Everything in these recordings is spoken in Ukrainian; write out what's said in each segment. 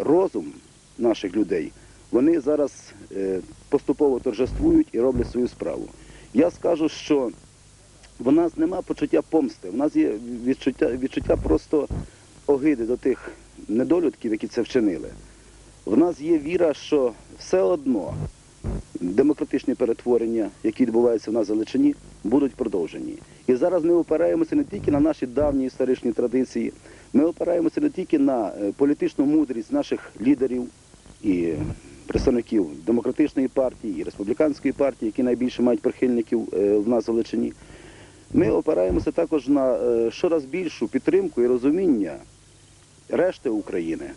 розум наших людей, вони зараз е, поступово торжествують і роблять свою справу. Я скажу, що в нас нема почуття помсти, в нас є відчуття, відчуття просто огиди до тих недолюдків, які це вчинили. В нас є віра, що все одно демократичні перетворення, які відбуваються в нас в Галичині, будуть продовжені. І зараз ми опираємося не тільки на наші давні історичні традиції, ми опираємося не тільки на е, політичну мудрість наших лідерів і представників демократичної партії і республіканської партії, які найбільше мають прихильників е, в нас в Галичині. Ми опираємося також на е, щораз більшу підтримку і розуміння решти України,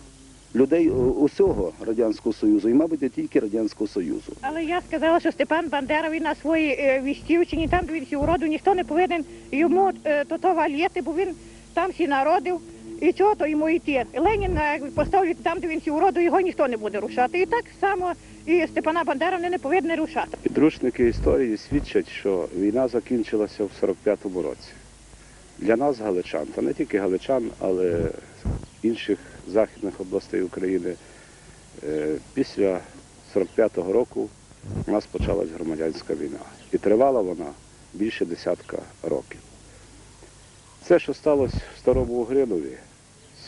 людей е, усього Радянського Союзу, і, мабуть, не тільки Радянського Союзу. Але я сказала, що Степан Бандера він на своїй е, вістівщині, там де він сі уроду, ніхто не повинен йому е, то то валіти, бо він там сі народив. І чого то йому йти? Ленін поставив там, де він сі уроду, його ніхто не буде рушати. І так само і Степана Бандера не повинні рушати. Підручники історії свідчать, що війна закінчилася в 45-му році. Для нас, галичан, та не тільки галичан, але інших західних областей України, е, після 45-го року у нас почалась громадянська війна. І тривала вона більше десятка років. Це, що сталося в Старому Угринові,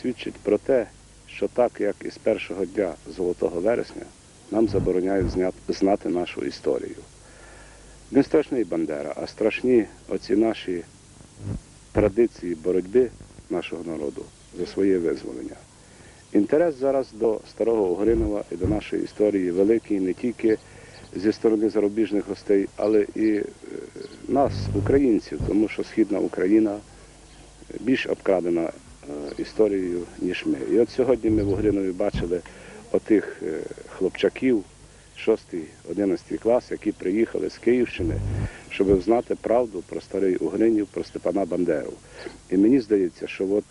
свідчить про те, що так як і з першого дня Золотого вересня нам забороняють знати нашу історію. Не страшний Бандера, а страшні оці наші традиції боротьби нашого народу за своє визволення. Інтерес зараз до Старого Угринова і до нашої історії великий не тільки зі сторони зарубіжних гостей, але і е, нас, українців, тому що Східна Україна більш обкрадена е, історією, ніж ми. І от сьогодні ми в Угринові бачили отих е, хлопчаків 6-11 клас, які приїхали з Київщини, щоб знати правду про старий Угринів, про Степана Бандеру. І мені здається, що от,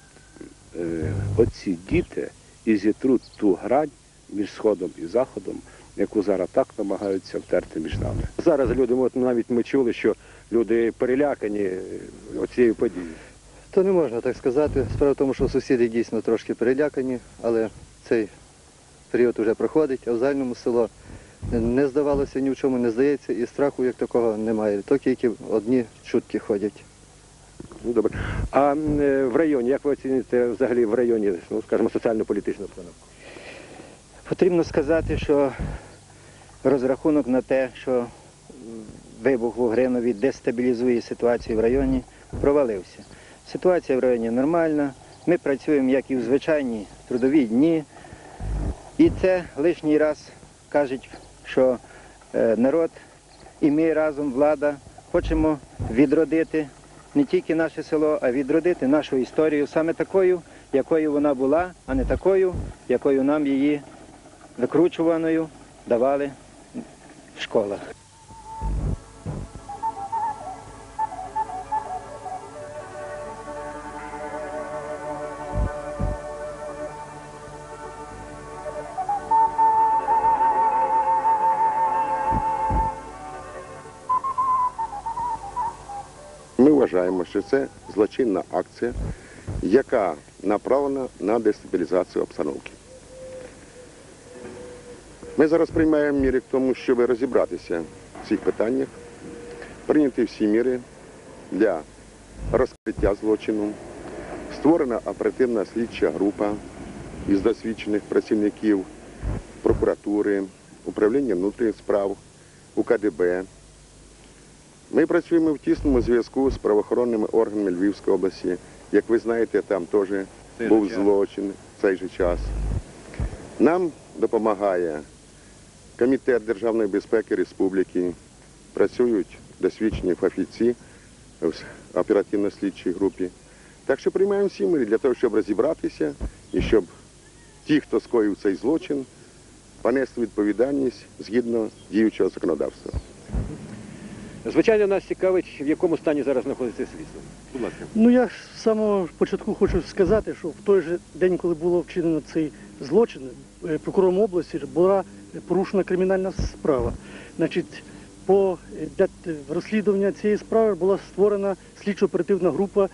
оці діти і зітруть ту грань між Сходом і Заходом, яку зараз так намагаються втерти між нами. Зараз люди, от навіть ми чули, що люди перелякані оцією подією. То не можна так сказати. Справа в тому, що сусіди дійсно трошки перелякані, але цей період вже проходить, а в загальному село не здавалося ні в чому, не здається, і страху як такого немає. То тільки одні чутки ходять. Ну добре. А е, в районі, як ви оцінюєте взагалі в районі, ну скажімо, соціально-політичну обстановку? Потрібно сказати, що розрахунок на те, що вибух в Угринові дестабілізує ситуацію в районі, провалився. Ситуація в районі нормальна. Ми працюємо як і в звичайні трудові дні. І це лишній раз кажуть, що е, народ і ми разом, влада, хочемо відродити не тільки наше село, а відродити нашу історію саме такою, якою вона була, а не такою, якою нам її викручуваною давали в школах. Вважаємо, що це злочинна акція, яка направлена на дестабілізацію обстановки. Ми зараз приймаємо міри к тому, щоб розібратися в цих питаннях, прийняти всі міри для розкриття злочину. Створена оперативна слідча група із досвідчених працівників прокуратури, управління внутрішніх справ, УКДБ, ми працюємо в тісному зв'язку з правоохоронними органами Львівської області. Як ви знаєте, там теж був злочин в цей же час. Нам допомагає Комітет державної безпеки республіки, працюють досвідчені фахівці в оперативно-слідчій групі. Так що приймаємо всі міри для того, щоб розібратися і щоб ті, хто скоїв цей злочин, понесли відповідальність згідно діючого законодавства. Звичайно, нас цікавить, в якому стані зараз знаходиться слідство. Будь ласка. Ну я ж з самого початку хочу сказати, що в той же день, коли було вчинено цей злочин, е, прокурором області була порушена кримінальна справа. Значить, по е, для розслідування цієї справи була створена слідчо-оперативна група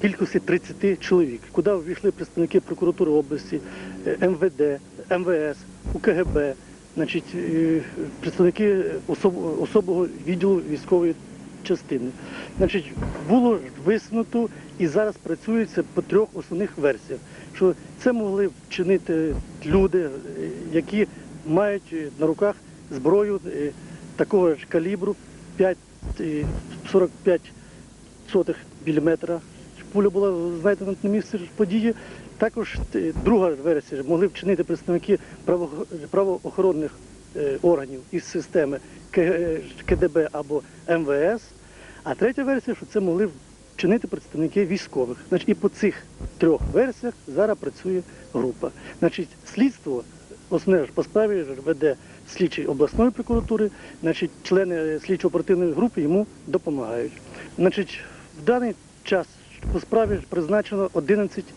кількості 30 чоловік, куди увійшли представники прокуратури області, е, МВД, МВС, УКГБ, значить, е, представники особ- особого відділу військової частини. Значить, було висунуто і зараз працюється по трьох основних версіях. Що це могли вчинити люди, е, які мають на руках зброю е, такого ж калібру 5, е, 45 сотих міліметра. Пуля була знайдена на місці події. Також е, друга версія могли вчинити представники право- правоохоронних е, органів із системи КДБ або МВС. А третя версія, що це могли вчинити представники військових. Значить, і по цих трьох версіях зараз працює група. Значить, слідство основне ж по справі веде слідчий обласної прокуратури, значить, члени слідчо-оперативної групи йому допомагають. Значить, в даний час по справі призначено 11 е,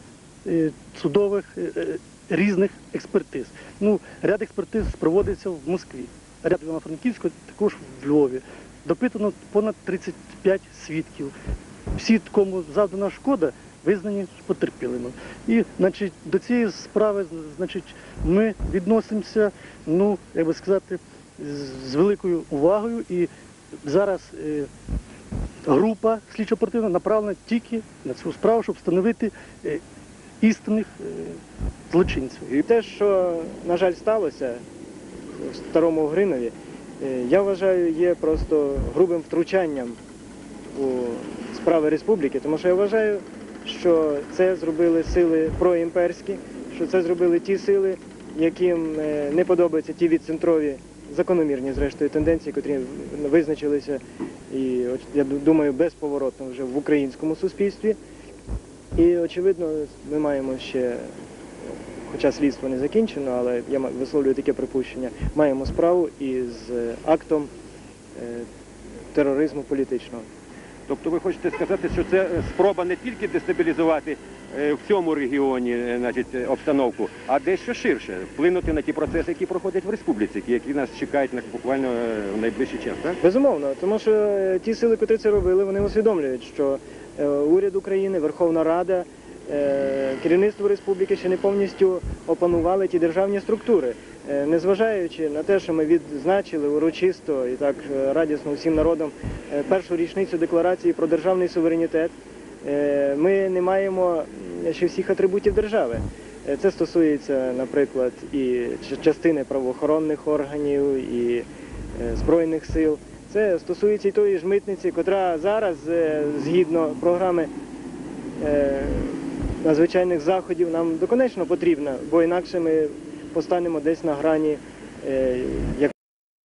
судових е, е, різних експертиз. Ну, ряд експертиз проводиться в Москві, ряд в Івано-Франківську, також в Львові. Допитано понад 35 свідків. Всі, кому завдана шкода, визнані потерпілими. І значить, до цієї справи значить, ми відносимося, ну, як би сказати, з- великою увагою. І зараз е, група слідчо-оперативна направлена тільки на цю справу, щоб встановити е, істинних е, злочинців. І те, що, на жаль, сталося в старому Гринові, е, я вважаю, є просто грубим втручанням у справи республіки, тому що я вважаю, що це зробили сили проімперські, що це зробили ті сили, яким е, не подобаються ті відцентрові закономірні, зрештою, тенденції, котрі визначилися, і я думаю, безповоротно вже в українському суспільстві. І очевидно, ми маємо ще хоча слідство не закінчено, але я висловлюю таке припущення, маємо справу із е, актом е, тероризму політичного. Тобто ви хочете сказати, що це е, спроба не тільки дестабілізувати е, в цьому регіоні е, значить, обстановку, а дещо ширше вплинути на ті процеси, які проходять в республіці, які нас чекають на буквально в найближчий час, так? Безумовно, тому що ті сили, котрі це робили, вони усвідомлюють, що уряд України, Верховна Рада, керівництво республіки ще не повністю опанували ті державні структури. Е, Незважаючи на те, що ми відзначили урочисто і так е, радісно всім народам е, першу річницю декларації про державний суверенітет, ми не маємо ще всіх атрибутів держави. Це стосується, наприклад, і частини правоохоронних органів, і Збройних сил. Це стосується і тої ж митниці, котра зараз, згідно програми надзвичайних заходів, нам доконечно потрібна, бо інакше ми постанемо десь на грані е, як